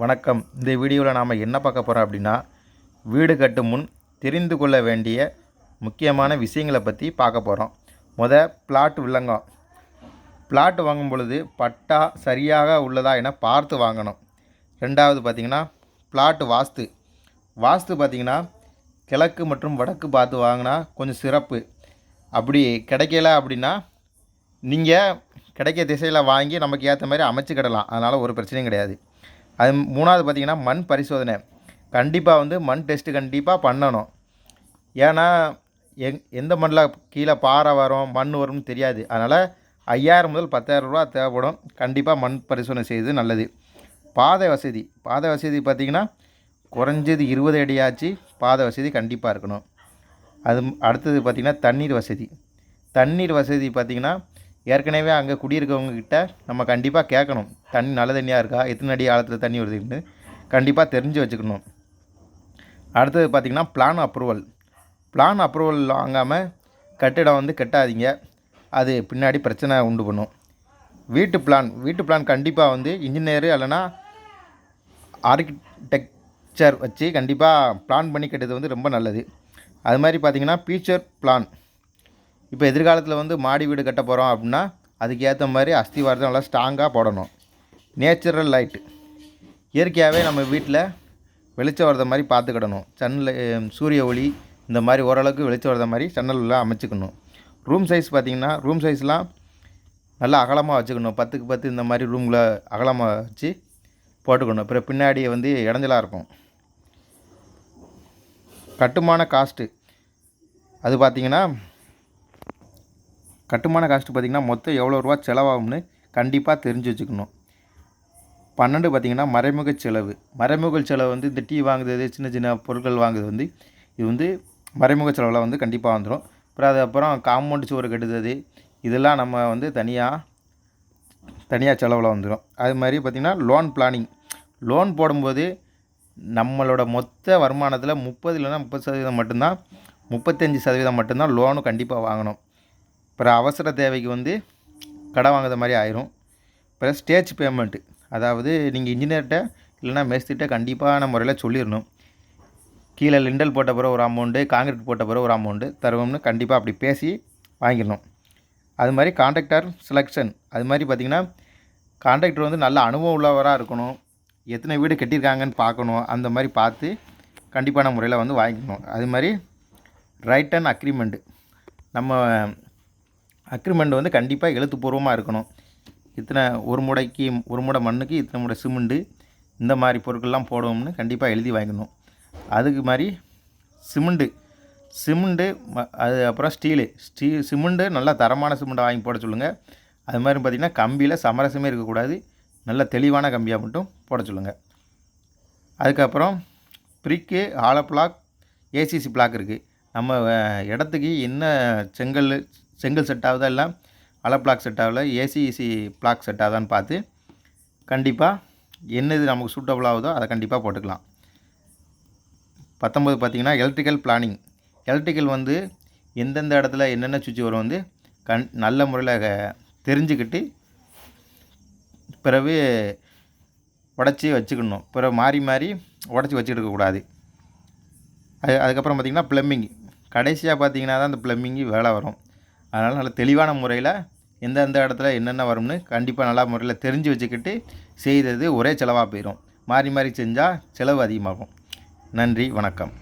வணக்கம். இந்த வீடியோவில் நாம் என்ன பார்க்க போகிறோம் அப்படின்னா வீடு கட்டும் முன் தெரிந்து கொள்ள வேண்டிய முக்கியமான விஷயங்களை பற்றி பார்க்க போகிறோம் முத பிளாட் விளங்கம். பிளாட் வாங்கும் பொழுது பட்டா சரியாக உள்ளதா என பார்த்து வாங்கணும். ரெண்டாவது பார்த்திங்கன்னா பிளாட் வாஸ்து. வாஸ்து பார்த்திங்கன்னா கிழக்கு மற்றும் வடக்கு பார்த்து வாங்கினா கொஞ்சம் சிறப்பு. அப்படி கிடைக்கல அப்படின்னா நீங்கள் கிடைக்க திசையில் வாங்கி நமக்கு ஏற்ற மாதிரி அமைச்சுக்கிடலாம் அதனால் ஒரு பிரச்சனையும் கிடையாது. அது மூணாவது பார்த்திங்கன்னா மண் பரிசோதனை. கண்டிப்பாக வந்து மண் டெஸ்ட்டு கண்டிப்பாக பண்ணணும். ஏன்னா எங் எந்த மண்ணில் கீழே பாறை வரும் மண் வரும்னு தெரியாது. அதனால் ஐயாயிரம் முதல் பத்தாயிரம் ரூபா தேவைப்படும். கண்டிப்பாக மண் பரிசோதனை செய்வது நல்லது. பாதை வசதி. பாதை வசதி பார்த்திங்கன்னா குறைஞ்சது இருபது அடியாச்சு பாதை வசதி கண்டிப்பாக இருக்கணும். அது அடுத்தது பார்த்திங்கன்னா தண்ணீர் வசதி. தண்ணீர் வசதி பார்த்திங்கன்னா ஏற்கனவே அங்கே குடியிருக்கவங்கக்கிட்ட நம்ம கண்டிப்பாக கேட்கணும். தண்ணி நல்ல தண்ணியாக இருக்கா? எத்தனை அடி ஆழத்தில் தண்ணி வருதுன்னு கண்டிப்பாக தெரிஞ்சு வச்சுக்கணும். அடுத்தது பார்த்திங்கன்னா பிளான் அப்ரூவல் பிளான் அப்ரூவல் வாங்காமல் கட்டிடம் வந்து கட்டாதீங்க. அது பின்னாடி பிரச்சனை உண்டு பண்ணும். வீட்டு பிளான் வீட்டு பிளான் கண்டிப்பாக வந்து இன்ஜினியரு இல்லைன்னா ஆர்கிடெக்சர் வச்சு கண்டிப்பாக பிளான் பண்ணி கட்டுறது வந்து ரொம்ப நல்லது. அது மாதிரி பார்த்திங்கன்னா ஃபியூச்சர் பிளான் இப்போ எதிர்காலத்தில் வந்து மாடி வீடு கட்ட போகிறோம் அப்படின்னா அதுக்கு ஏற்ற மாதிரி அஸ்திவாரத்தை நல்லா ஸ்ட்ராங்காக போடணும். நேச்சுரல் லைட்டு இயற்கையாகவே நம்ம வீட்டில் வெளிச்சம் வர்ற மாதிரி பார்த்துக்கிடணும். சன்னில் சூரிய ஒளி இந்த மாதிரி ஓரளவுக்கு வெளிச்சம் வரத மாதிரி சன்னலில் அமைச்சுக்கணும். ரூம் சைஸ் பார்த்திங்கன்னா ரூம் சைஸ்லாம் நல்லா அகலமாக வச்சுக்கணும். பத்துக்கு பத்து இந்த மாதிரி ரூமில் அகலமாக வச்சு போட்டுக்கணும். அப்புறம் பின்னாடி வந்து இடைஞ்சலாக இருக்கும். கட்டுமான காஸ்ட்டு அது பார்த்திங்கன்னா கட்டுமான காஸ்ட்டு பார்த்திங்கன்னா மொத்தம் எவ்வளோ ரூபா செலவாகும்னு கண்டிப்பாக தெரிஞ்சு வச்சுக்கணும். பன்னெண்டு பார்த்திங்கன்னா மறைமுக செலவு. மறைமுக செலவு வந்து இந்த டீ வாங்குறது சின்ன சின்ன பொருட்கள் வாங்குறது வந்து இது வந்து மறைமுக செலவில் வந்து கண்டிப்பாக வந்துடும் அப்புறம் அது அப்புறம் காம்பவுண்ட் சுவர் கட்டுறது இதெல்லாம் நம்ம வந்து தனியாக தனியாக செலவில் வந்துடும் அது மாதிரி பார்த்திங்கன்னா லோன் பிளானிங். லோன் போடும்போது நம்மளோட மொத்த வருமானத்தில் முப்பது இல்லைன்னா முப்பது சதவீதம் மட்டும்தான் முப்பத்தஞ்சு சதவீதம் மட்டும்தான் லோனு கண்டிப்பாக வாங்கணும். அப்புறம் அவசர தேவைக்கு வந்து கடன் வாங்குற மாதிரி ஆயிரும். இப்போ ஸ்டேஜ் பேமெண்ட்டு அதாவது நீங்கள் இன்ஜினியர்கிட்ட இல்லைனா மேஸ்திரிட்ட கண்டிப்பான முறையில் சொல்லிடணும் கீழே லிண்டல் போட்ட பிறகு ஒரு அமௌண்ட்டு காங்கிரீட் போட்ட பிறகு ஒரு அமௌண்ட்டு தருவோம்னு கண்டிப்பாக அப்படி பேசி வாங்கிடணும் அது மாதிரி கான்ட்ராக்டர் செலெக்ஷன் அது மாதிரி பார்த்திங்கன்னா கான்ட்ராக்டர் வந்து நல்ல அனுபவம் உள்ளவராக இருக்கணும். எத்தனை வீடு கட்டியிருக்காங்கன்னு பார்க்கணும். அந்த மாதிரி பார்த்து கண்டிப்பான முறையில் வந்து வாங்கிக்கணும். அது மாதிரி ரைட் அண்ட் அக்ரிமெண்ட்டு நம்ம அக்ரிமெண்ட் வந்து கண்டிப்பாக எழுத்துப்பூர்வமாக இருக்கணும். இத்தனை ஒரு முடைக்கு ஒரு முடை மண்ணுக்கு இத்தனை முடை சிமெண்ட்டு இந்த மாதிரி பொருட்கள்லாம் போடுவோம்னு கண்டிப்பாக எழுதி வாங்கணும் அதுக்கு மாதிரி சிமெண்ட்டு சிமெண்ட்டு அது அப்புறம் ஸ்டீலு. ஸ்டீ சிமெண்ட்டு நல்லா தரமான சிமெண்ட்டை வாங்கி போட சொல்லுங்கள் அது மாதிரி பார்த்திங்கன்னா கம்பியில் சமரசமே இருக்கக்கூடாது. நல்ல தெளிவான கம்பியாக மட்டும் போட சொல்லுங்கள் அதுக்கப்புறம் பிரிக்கு ஆல பிளாக் ஏசிசி பிளாக் இருக்குது நம்ம இடத்துக்கு என்ன செங்கல் செங்கல் செட் ஆகுதா இல்லை? அலை பிளாக் செட் ஏசி ஏசிஇசி பிளாக் செட் ஆகுதான்னு பார்த்து கண்டிப்பாக என்னது நமக்கு சூட்டபுள் ஆகுதோ அதை கண்டிப்பாக போட்டுக்கலாம். பத்தொம்பது பார்த்திங்கன்னா எலக்ட்ரிக்கல் பிளானிங் எலக்ட்ரிக்கல் வந்து எந்தெந்த இடத்துல என்னென்ன சுவிட்ச் வரும் வந்து கண் நல்ல முறையில் தெரிஞ்சுக்கிட்டு பிறகு உடச்சி வச்சுக்கணும். பிறகு மாறி மாறி உடச்சி வச்சுக்கிட்டு கூடாது. அது அதுக்கப்புறம் பார்த்திங்கன்னா ப்ளம்பிங் கடைசியாக பார்த்தீங்கன்னா தான் அந்த ப்ளம்பிங்கு வேலை வரும். அதனால் நல்ல தெளிவான முறையில் எந்தெந்த இடத்துல என்னென்ன வரும்னு கண்டிப்பாக நல்லா முறையில் தெரிஞ்சு வச்சுக்கிட்டு செய்தது ஒரே செலவாக போயிடும் மாறி மாறி செஞ்சால் செலவு அதிகமாகும். நன்றி வணக்கம்.